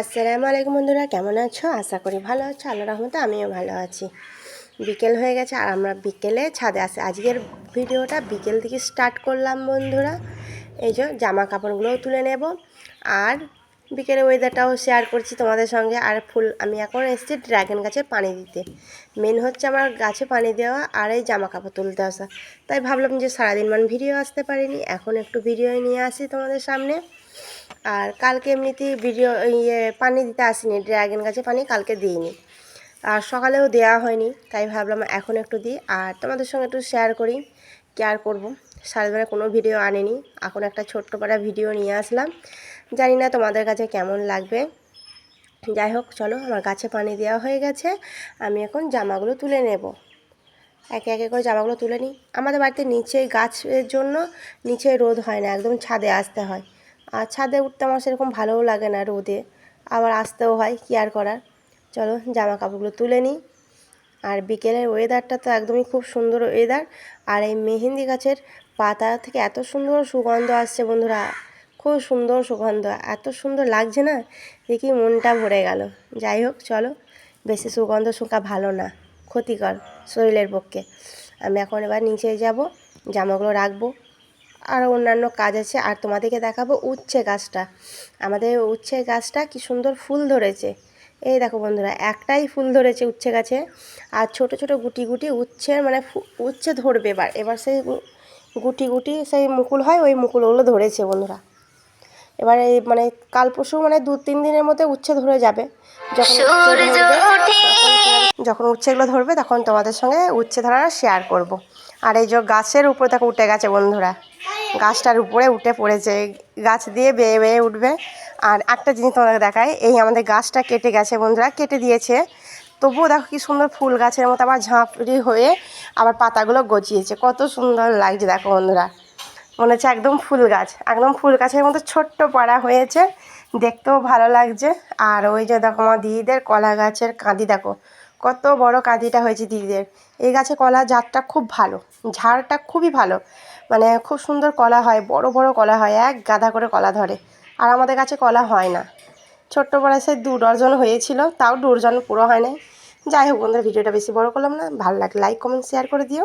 আসসালামু আলাইকুম বন্ধুরা, কেমন আছো? আশা করি ভালো আছো আল্লাহ রহমতে আমিও ভালো আছি। বিকেল হয়ে গেছে আর আমরা বিকেলে ছাদে আসি আজকের ভিডিওটা বিকেল থেকে স্টার্ট করলাম বন্ধুরা। এই যে জামা কাপড়গুলোও তুলে নেব। আর বিকেলে ওয়েদারটাও শেয়ার করছি তোমাদের সঙ্গে। আর ফুল, আমি এখন এসেছি ড্রাগন গাছে পানি দিতে। মেন হচ্ছে আমার গাছে পানি দেওয়া আর এই জামা কাপড় তুলতে আসা। তাই ভাবলাম যে সারাদিন মান ভিডিও আসতে পারিনি। এখন একটু ভিডিও নিয়ে আসি তোমাদের সামনে। আর কালকে এমনিতেই ভিডিও ইয়ে পানি দিতে আসিনি ড্রাগন গাছে পানি কালকে দিইনি। আর সকালেও দেওয়া হয়নি, তাই ভাবলাম এখন একটু দিই। আর তোমাদের সঙ্গে একটু শেয়ার করি কেয়ার করব। সারাদিনে কোনো ভিডিও আনিনি, এখন একটা ছোট্ট পাড়া ভিডিও নিয়ে আসলাম। জানি না তোমাদের কাছে কেমন লাগবে। যাই হোক, চলো, আমার গাছে পানি দেওয়া হয়ে গেছে, আমি এখন জামাগুলো তুলে নেব। একে একে করে জামাগুলো তুলে নিই। আমাদের বাড়িতে নিচে গাছের জন্য নিচে রোদ হয় না, একদম ছাদে আসতে হয়। আর ছাদে উঠতে আমার সেরকম ভালোও লাগে না রোদে। আবার আসতেও হয়, কি আর করার? চলো জামা কাপড়গুলো তুলে নিই। আর বিকেলের ওয়েদারটা তো একদমই খুব সুন্দর ওয়েদার আর এই মেহেন্দি গাছের পাতা থেকে এত সুন্দর সুগন্ধ আসছে বন্ধুরা। খুব সুন্দর সুগন্ধ, এত সুন্দর লাগছে না? দেখি মনটা ভরে গেল। যাই হোক, চলো। বেশি সুগন্ধ শুকা ভালো না, ক্ষতিকর শরীরের পক্ষে। আমি এখন এবার নিচে যাব, জামাগুলো রাখব। আরও অন্যান্য কাজ আছে আর তোমাদেরকে দেখাবো উচ্ছে গাছটা। আমাদের উচ্ছে গাছটা কি সুন্দর ফুল ধরেছে। এই দেখো বন্ধুরা একটাই ফুল ধরেছে উচ্ছে গাছে আর ছোট ছোট গুটি গুটি উচ্ছের মানে উচ্ছে ধরবে এবার। এবার সেই গুটি গুটি সেই মুকুল হয় ওই মুকুলগুলো ধরেছে বন্ধুরা। এবার এই মানে কাল পরশু মানে দু তিন দিনের মধ্যে উচ্ছে ধরে যাবে। যখন যখন উচ্ছেগুলো ধরবে তখন তোমাদের সঙ্গে উচ্ছে ধরা শেয়ার করব। আর এই যে গাছের উপর দেখো উঠে গেছে বন্ধুরা। গাছটার উপরে উঠে পড়েছে। গাছ দিয়ে বেয়ে বেয়ে উঠবে। আর একটা জিনিস তোমাদের দেখায় এই আমাদের গাছটা কেটে গেছে বন্ধুরা, কেটে দিয়েছে। তবুও দেখো কি সুন্দর ফুল গাছের মতো আবার ঝাঁপড়ি হয়ে আবার পাতাগুলো গজিয়েছে। কত সুন্দর লাগছে দেখো বন্ধুরা। মনে হচ্ছে একদম ফুল গাছ, একদম ফুল গাছের মতো ছোট্ট পাড়া হয়েছে। দেখতেও ভালো লাগছে। আর ওই যে দেখো আমার দিদিদের কলা গাছের কাঁদি দেখো। কত বড় কাঁদিটা হয়েছে দিদিদের। এই গাছে কলা জাতটা খুব ভালো, ঝাড়টা খুবই ভালো। মানে খুব সুন্দর কলা হয়, বড় বড় কলা হয়, এক গাধা করে কলা ধরে। আর আমাদের কাছে কলা হয় না। ছোট্ট বয়সে দু ডজন হয়েছিল, তাও ডজন পুরো হয় নাই। যাই হোক বন্ধুরা, ভিডিওটা বেশি বড় করলাম না। ভালো লাগে লাইক কমেন্ট শেয়ার করে দিও।